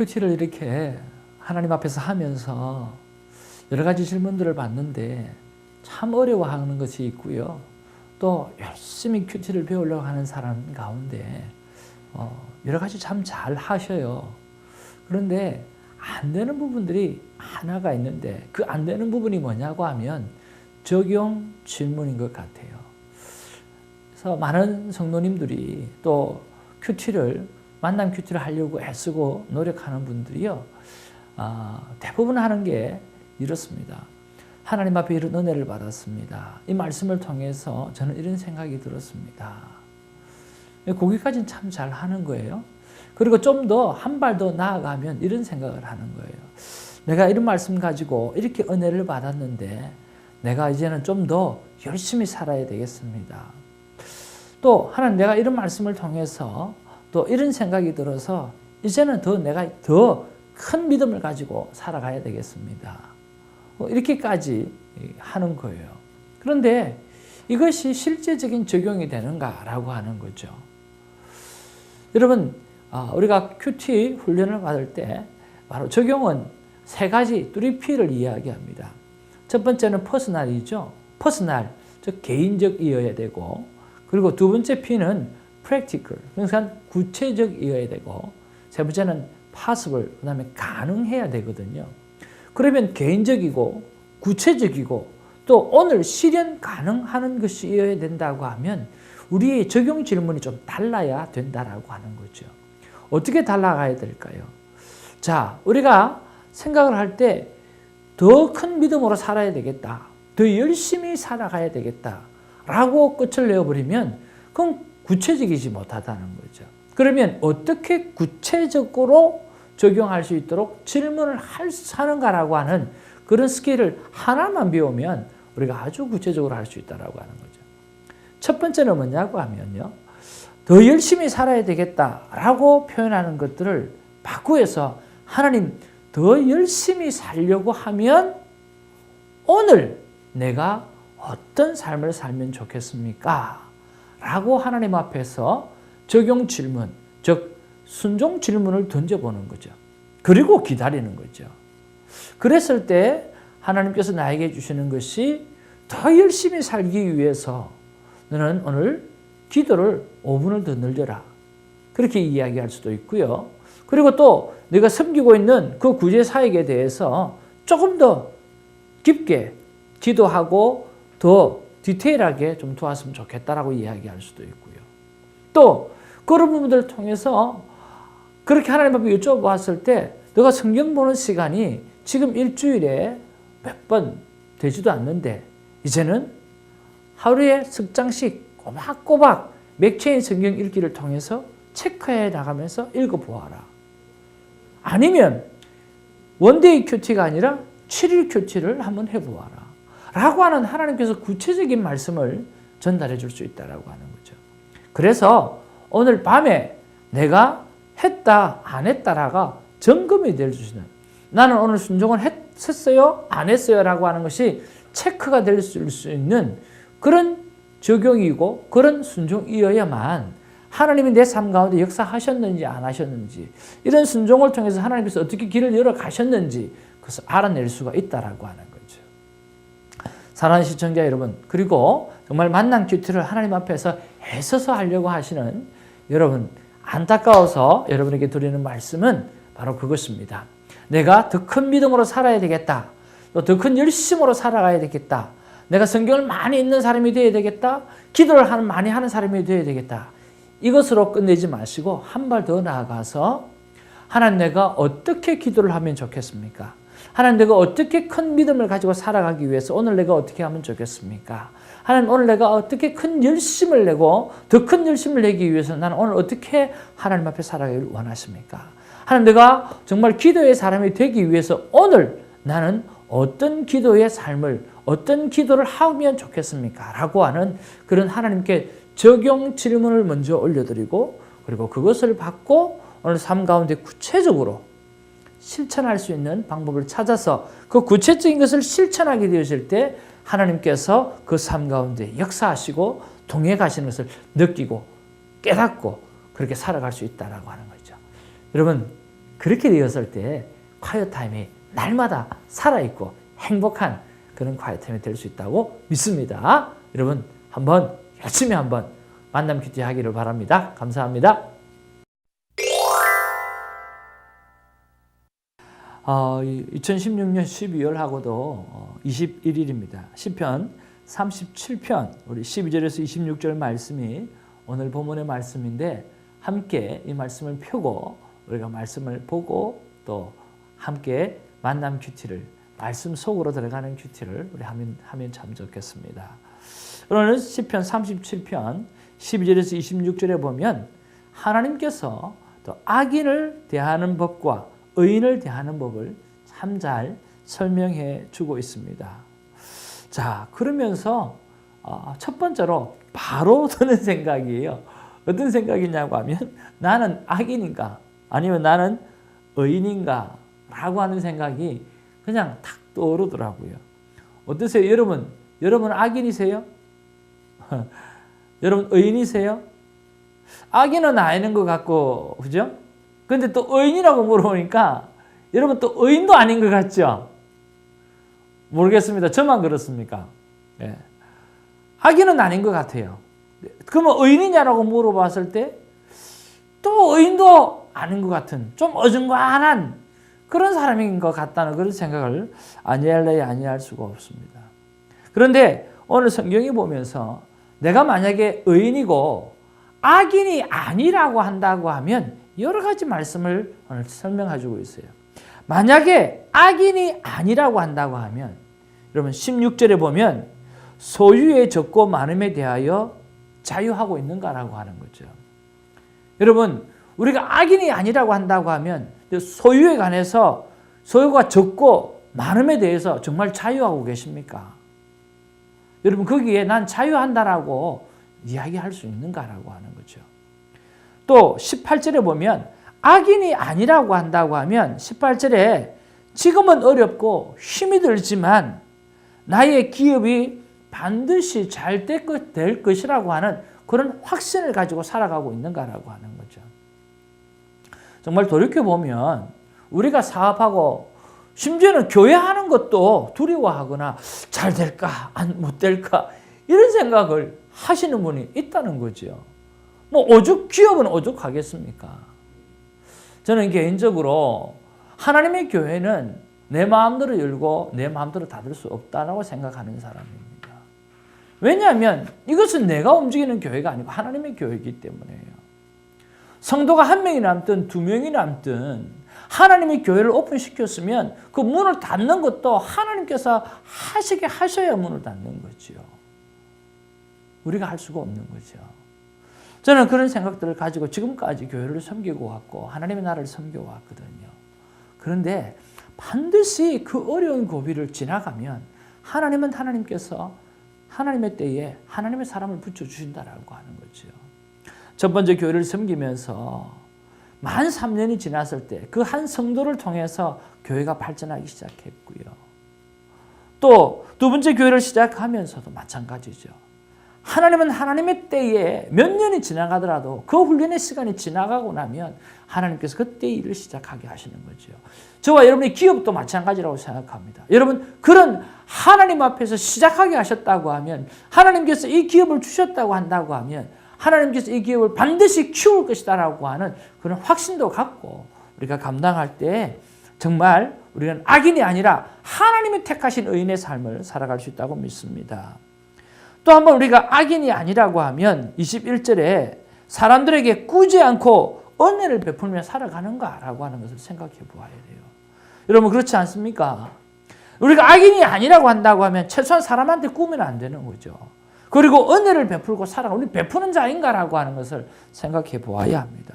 큐티를 이렇게 하나님 앞에서 하면서 여러 가지 질문들을 받는데 참 어려워하는 것이 있고요. 또 열심히 큐티를 배우려고 하는 사람 가운데 어, 여러 가지 참 잘 하셔요. 그런데 안 되는 부분들이 하나가 있는데 그 안 되는 부분이 뭐냐고 하면 적용 질문인 것 같아요. 그래서 많은 성도님들이 또 큐티를 만남 큐티를 하려고 애쓰고 노력하는 분들이요. 아, 대부분 하는 게 이렇습니다. 하나님 앞에 이런 은혜를 받았습니다. 이 말씀을 통해서 저는 이런 생각이 들었습니다. 거기까지는 참 잘 하는 거예요. 그리고 좀 더 한 발 더 나아가면 이런 생각을 하는 거예요. 내가 이런 말씀 가지고 이렇게 은혜를 받았는데 내가 이제는 좀 더 열심히 살아야 되겠습니다. 또 하나님 내가 이런 말씀을 통해서 또 이런 생각이 들어서 이제는 더 내가 더 큰 믿음을 가지고 살아가야 되겠습니다. 뭐 이렇게까지 하는 거예요. 그런데 이것이 실제적인 적용이 되는가라고 하는 거죠. 여러분, 아, 우리가 큐티 훈련을 받을 때 바로 적용은 세 가지 3P를 이야기합니다. 첫 번째는 퍼스널이죠. 퍼스널, 즉 개인적이어야 되고 그리고 두 번째 P는 practical, 그러니까 구체적이어야 되고 세 번째는 possible, 그 다음에 가능해야 되거든요. 그러면 개인적이고 구체적이고 또 오늘 실현 가능하는 것이어야 된다고 하면 우리의 적용 질문이 좀 달라야 된다라고 하는 거죠. 어떻게 달라가야 될까요? 자, 우리가 생각을 할 때 더 큰 믿음으로 살아야 되겠다. 더 열심히 살아가야 되겠다. 라고 끝을 내어버리면 그건 구체적이지 못하다는 거죠. 그러면 어떻게 구체적으로 적용할 수 있도록 질문을 할수 하는가라고 하는 그런 스킬을 하나만 배우면 우리가 아주 구체적으로 할 수 있다라고 하는 거죠. 첫 번째는 뭐냐고 하면요. 더 열심히 살아야 되겠다라고 표현하는 것들을 바꾸어서 하나님 더 열심히 살려고 하면 오늘 내가 어떤 삶을 살면 좋겠습니까? 라고 하나님 앞에서 적용 질문, 즉 순종 질문을 던져보는 거죠. 그리고 기다리는 거죠. 그랬을 때 하나님께서 나에게 주시는 것이 더 열심히 살기 위해서 너는 오늘 기도를 5분을 더 늘려라. 그렇게 이야기할 수도 있고요. 그리고 또 내가 섬기고 있는 그 구제 사역에 대해서 조금 더 깊게 기도하고 더 디테일하게 좀 도왔으면 좋겠다라고 이야기할 수도 있고요. 또 그런 부분들을 통해서 그렇게 하나님 앞에 여쭤봤을 때 너가 성경 보는 시간이 지금 일주일에 몇 번 되지도 않는데 이제는 하루에 석 장씩 꼬박꼬박 맥체인 성경 읽기를 통해서 체크해 나가면서 읽어보아라. 아니면 원데이 큐티가 아니라 7일 큐티를 한번 해보아라. 라고 하는 하나님께서 구체적인 말씀을 전달해 줄 수 있다라고 하는 거죠. 그래서 오늘 밤에 내가 했다, 안 했다라가 점검이 될 수 있는 나는 오늘 순종을 했어요, 안 했어요 라고 하는 것이 체크가 될 수 있는 그런 적용이고 그런 순종이어야만 하나님이 내 삶 가운데 역사하셨는지 안 하셨는지 이런 순종을 통해서 하나님께서 어떻게 길을 열어 가셨는지 그것을 알아낼 수가 있다라고 하는. 사랑하는 시청자 여러분 그리고 정말 만난 큐티를 하나님 앞에서 애써서 하려고 하시는 여러분 안타까워서 여러분에게 드리는 말씀은 바로 그것입니다. 내가 더 큰 믿음으로 살아야 되겠다. 또 더 큰 열심으로 살아가야 되겠다. 내가 성경을 많이 읽는 사람이 되어야 되겠다. 기도를 하는 많이 하는 사람이 되어야 되겠다. 이것으로 끝내지 마시고 한 발 더 나아가서 하나님 내가 어떻게 기도를 하면 좋겠습니까? 하나님 내가 어떻게 큰 믿음을 가지고 살아가기 위해서 오늘 내가 어떻게 하면 좋겠습니까? 하나님 오늘 내가 어떻게 큰 열심을 내고 더 큰 열심을 내기 위해서 나는 오늘 어떻게 하나님 앞에 살아가기를 원하십니까? 하나님 내가 정말 기도의 사람이 되기 위해서 오늘 나는 어떤 기도의 삶을 어떤 기도를 하면 좋겠습니까? 라고 하는 그런 하나님께 적용 질문을 먼저 올려드리고 그리고 그것을 받고 오늘 삶 가운데 구체적으로 실천할 수 있는 방법을 찾아서 그 구체적인 것을 실천하게 되었을 때 하나님께서 그 삶 가운데 역사하시고 동해 가시는 것을 느끼고 깨닫고 그렇게 살아갈 수 있다라고 하는 거죠. 여러분 그렇게 되었을 때 콰이어 타임이 날마다 살아 있고 행복한 그런 콰이어 타임이 될 수 있다고 믿습니다. 여러분 한번 열심히 한번 만남 큐티 하기를 바랍니다. 감사합니다. 어, 2016년 12월하고도 21일입니다. 시편 37편 우리 12절에서 26절 말씀이 오늘 본문의 말씀인데 함께 이 말씀을 펴고 우리가 말씀을 보고 또 함께 만남 큐티를 말씀 속으로 들어가는 큐티를 우리 하면 하면 참 좋겠습니다. 오늘은 시편 37편 12절에서 26절에 보면 하나님께서 또 악인을 대하는 법과 의인을 대하는 법을 참 잘 설명해 주고 있습니다. 자, 그러면서 어, 첫 번째로 바로 드는 생각이에요. 어떤 생각이냐고 하면 나는 악인인가 아니면 나는 의인인가 라고 하는 생각이 그냥 탁 떠오르더라고요. 어떠세요? 여러분, 여러분 악인이세요? 여러분 의인이세요? 악인은 아닌 것 같고, 그죠? 근데 또 의인이라고 물어보니까 여러분 또 의인도 아닌 것 같죠? 모르겠습니다. 저만 그렇습니까? 예. 악인은 아닌 것 같아요. 그러면 의인이냐라고 물어봤을 때 또 의인도 아닌 것 같은 좀 어중간한 그런 사람인 것 같다는 그런 생각을 아니할래 아니할 수가 없습니다. 그런데 오늘 성경이 보면서 내가 만약에 의인이고 악인이 아니라고 한다고 하면 여러 가지 말씀을 오늘 설명해 주고 있어요. 만약에 악인이 아니라고 한다고 하면 여러분 16절에 보면 소유에 적고 많음에 대하여 자유하고 있는가라고 하는 거죠. 여러분 우리가 악인이 아니라고 한다고 하면 소유에 관해서 소유가 적고 많음에 대해서 정말 자유하고 계십니까? 여러분 거기에 난 자유한다라고 이야기할 수 있는가라고 하는 거죠. 또 18절에 보면 악인이 아니라고 한다고 하면 18절에 지금은 어렵고 힘이 들지만 나의 기업이 반드시 잘 될 것이라고 하는 그런 확신을 가지고 살아가고 있는가라고 하는 거죠. 정말 돌이켜보면 우리가 사업하고 심지어는 교회하는 것도 두려워하거나 잘 될까, 못 될까, 이런 생각을 하시는 분이 있다는 거죠. 뭐 오죽 기업은 오죽하겠습니까? 저는 개인적으로 하나님의 교회는 내 마음대로 열고 내 마음대로 닫을 수 없다라고 생각하는 사람입니다. 왜냐하면 이것은 내가 움직이는 교회가 아니고 하나님의 교회이기 때문에요. 성도가 한 명이 남든 두 명이 남든 하나님의 교회를 오픈시켰으면 그 문을 닫는 것도 하나님께서 하시게 하셔야 문을 닫는 거죠. 우리가 할 수가 없는 거죠. 저는 그런 생각들을 가지고 지금까지 교회를 섬기고 왔고 하나님의 나라를 섬겨 왔거든요. 그런데 반드시 그 어려운 고비를 지나가면 하나님은 하나님께서 하나님의 때에 하나님의 사람을 붙여 주신다라고 하는 거죠. 첫 번째 교회를 섬기면서 만 3년이 지났을 때 그 한 성도를 통해서 교회가 발전하기 시작했고요. 또 두 번째 교회를 시작하면서도 마찬가지죠. 하나님은 하나님의 때에 몇 년이 지나가더라도 그 훈련의 시간이 지나가고 나면 하나님께서 그때 일을 시작하게 하시는 거죠. 저와 여러분의 기업도 마찬가지라고 생각합니다. 여러분 그런 하나님 앞에서 시작하게 하셨다고 하면 하나님께서 이 기업을 주셨다고 한다고 하면 하나님께서 이 기업을 반드시 키울 것이다라고 하는 그런 확신도 갖고 우리가 감당할 때 정말 우리는 악인이 아니라 하나님이 택하신 의인의 삶을 살아갈 수 있다고 믿습니다. 또 한번 우리가 악인이 아니라고 하면 21절에 사람들에게 꾸지 않고 은혜를 베풀며 살아가는가라고 하는 것을 생각해 보아야 돼요. 여러분 그렇지 않습니까? 우리가 악인이 아니라고 한다고 하면 최소한 사람한테 꾸면 안 되는 거죠. 그리고 은혜를 베풀고 살아가 우리 베푸는 자인가라고 하는 것을 생각해 보아야 합니다.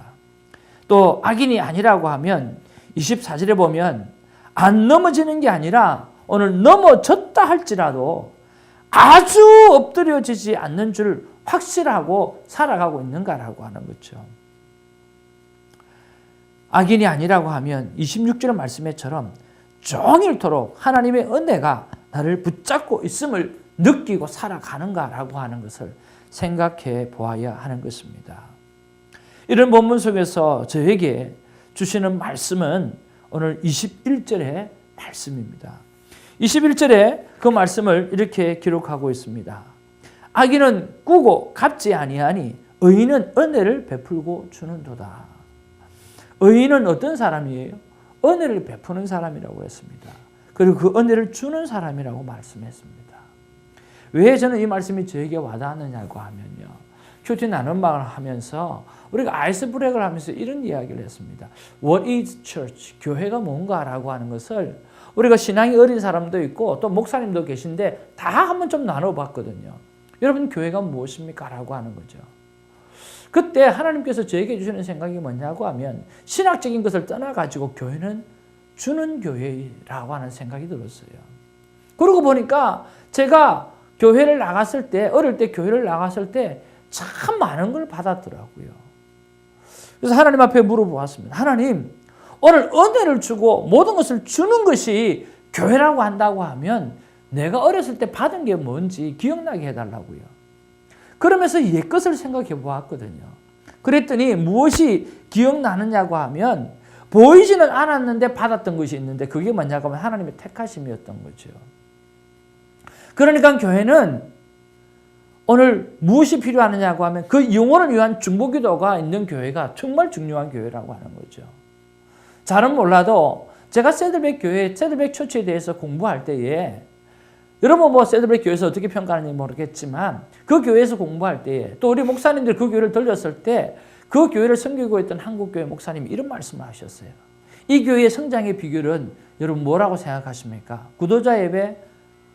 또 악인이 아니라고 하면 24절에 보면 안 넘어지는 게 아니라 오늘 넘어졌다 할지라도 아주 엎드려지지 않는 줄 확실하고 살아가고 있는가라고 하는 거죠. 악인이 아니라고 하면 26절 말씀에처럼 종일토록 하나님의 은혜가 나를 붙잡고 있음을 느끼고 살아가는가라고 하는 것을 생각해 보아야 하는 것입니다. 이런 본문 속에서 저에게 주시는 말씀은 오늘 21절의 말씀입니다. 21절에 그 말씀을 이렇게 기록하고 있습니다. 악인은 꾸고 갚지 아니하니 의인은 은혜를 베풀고 주는도다. 의인은 어떤 사람이에요? 은혜를 베푸는 사람이라고 했습니다. 그리고 그 은혜를 주는 사람이라고 말씀했습니다. 왜 저는 이 말씀이 저에게 와닿았느냐고 하면요. 큐티 나눔방을 하면서 우리가 아이스 브레이크를 하면서 이런 이야기를 했습니다. What is church? 교회가 뭔가라고 하는 것을 우리가 신앙이 어린 사람도 있고 또 목사님도 계신데 다 한번 좀 나눠봤거든요. 여러분 교회가 무엇입니까? 라고 하는 거죠. 그때 하나님께서 저에게 주시는 생각이 뭐냐고 하면 신학적인 것을 떠나가지고 교회는 주는 교회라고 하는 생각이 들었어요. 그러고 보니까 제가 교회를 나갔을 때, 어릴 때 교회를 나갔을 때 참 많은 걸 받았더라고요. 그래서 하나님 앞에 물어보았습니다. 하나님, 오늘 은혜를 주고 모든 것을 주는 것이 교회라고 한다고 하면 내가 어렸을 때 받은 게 뭔지 기억나게 해달라고요. 그러면서 옛 것을 생각해 보았거든요. 그랬더니 무엇이 기억나느냐고 하면 보이지는 않았는데 받았던 것이 있는데 그게 뭐냐고 하면 하나님의 택하심이었던 거죠. 그러니까 교회는 오늘 무엇이 필요하느냐고 하면 그 영혼을 위한 중보 기도가 있는 교회가 정말 중요한 교회라고 하는 거죠. 잘은 몰라도 제가 세들백 교회, 세들백 처치에 대해서 공부할 때에 여러분 뭐 세들백 교회에서 어떻게 평가하는지 모르겠지만 그 교회에서 공부할 때에 또 우리 목사님들 그 교회를 들렸을 때 그 교회를 섬기고 있던 한국교회 목사님이 이런 말씀을 하셨어요. 이 교회의 성장의 비결은 여러분 뭐라고 생각하십니까? 구도자 예배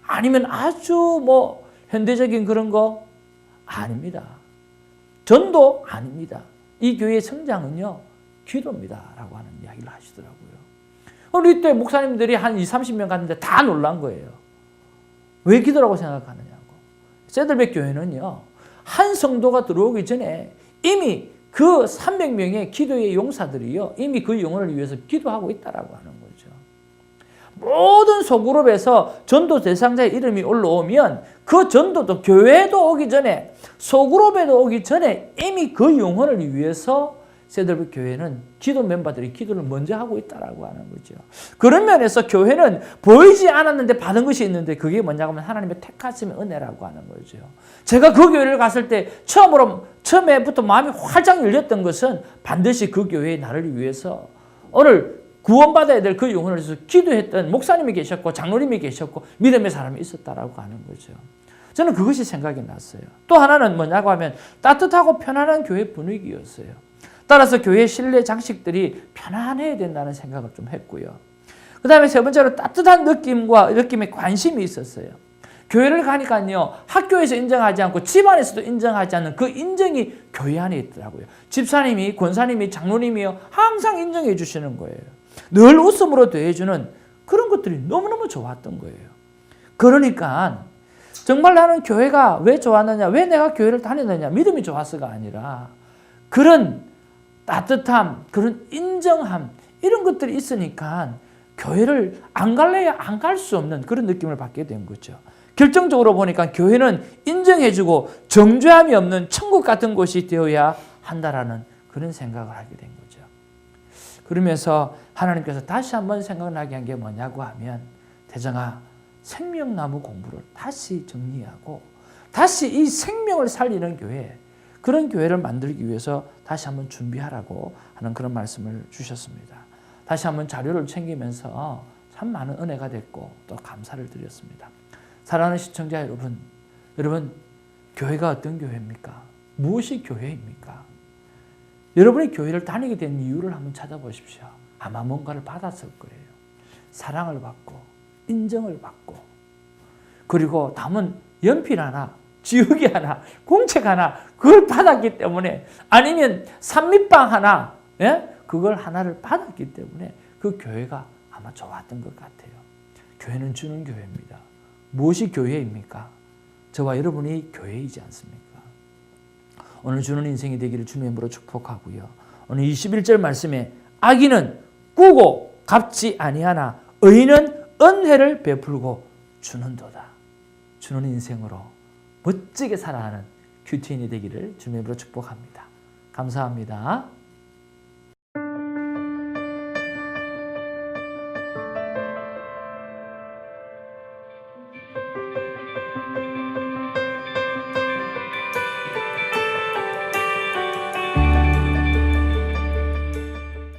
아니면 아주 뭐 현대적인 그런 거 아닙니다. 전도 아닙니다. 이 교회의 성장은요, 기도입니다 라고 하는 이야기를 하시더라고요. 우리 때 목사님들이 한 2, 30명 갔는데 다 놀란 거예요. 왜 기도라고 생각하느냐고. 세들백 교회는요, 한 성도가 들어오기 전에 이미 그 300명의 기도의 용사들이요, 이미 그 영혼을 위해서 기도하고 있다라고 하는 거죠. 모든 소그룹에서 전도 대상자의 이름이 올라오면 그 전도도 교회도 오기 전에 소그룹에도 오기 전에 이미 그 영혼을 위해서 세들백 교회는 기도 멤버들이 기도를 먼저 하고 있다라고 하는 거죠. 그런 면에서 교회는 보이지 않았는데 받은 것이 있는데 그게 뭐냐고 하면 하나님의 택하심의 은혜라고 하는 거죠. 제가 그 교회를 갔을 때 처음으로 처음에부터 마음이 활짝 열렸던 것은 반드시 그 교회의 나를 위해서 오늘 구원받아야 될 그 영혼을 위해서 기도했던 목사님이 계셨고 장로님이 계셨고 믿음의 사람이 있었다라고 하는 거죠. 저는 그것이 생각이 났어요. 또 하나는 뭐냐고 하면 따뜻하고 편안한 교회 분위기였어요. 따라서 교회 실내 장식들이 편안해야 된다는 생각을 좀 했고요. 그 다음에 세 번째로 따뜻한 느낌과 느낌에 관심이 있었어요. 교회를 가니까요, 학교에서 인정하지 않고 집안에서도 인정하지 않는 그 인정이 교회 안에 있더라고요. 집사님이, 권사님이, 장로님이요, 항상 인정해 주시는 거예요. 늘 웃음으로 대해주는 그런 것들이 너무너무 좋았던 거예요. 그러니까 정말 나는 교회가 왜 좋았느냐, 왜 내가 교회를 다녔느냐, 믿음이 좋았어가 아니라 그런 따뜻함, 그런 인정함, 이런 것들이 있으니까 교회를 안 갈래야 안 갈 수 없는 그런 느낌을 받게 된 거죠. 결정적으로 보니까 교회는 인정해주고 정죄함이 없는 천국 같은 곳이 되어야 한다라는 그런 생각을 하게 된 거죠. 그러면서 하나님께서 다시 한번 생각나게 한 게 뭐냐고 하면 대정아 생명나무 공부를 다시 정리하고 다시 이 생명을 살리는 교회 그런 교회를 만들기 위해서 다시 한번 준비하라고 하는 그런 말씀을 주셨습니다. 다시 한번 자료를 챙기면서 참 많은 은혜가 됐고 또 감사를 드렸습니다. 사랑하는 시청자 여러분, 여러분 교회가 어떤 교회입니까? 무엇이 교회입니까? 여러분이 교회를 다니게 된 이유를 한번 찾아보십시오. 아마 뭔가를 받았을 거예요. 사랑을 받고 인정을 받고 그리고 남은 연필 하나 지우개 하나, 공책 하나, 그걸 받았기 때문에, 아니면 산밑방 하나, 예? 그걸 하나를 받았기 때문에 그 교회가 아마 좋았던 것 같아요. 교회는 주는 교회입니다. 무엇이 교회입니까? 저와 여러분이 교회이지 않습니까? 오늘 주는 인생이 되기를 주님의 이름으로 축복하고요. 오늘 21절 말씀에 악인은 꾸고 갚지 아니하나 의인은 은혜를 베풀고 주는도다. 주는 인생으로 멋지게 살아가는 큐티인이 되기를 주님으로 축복합니다. 감사합니다.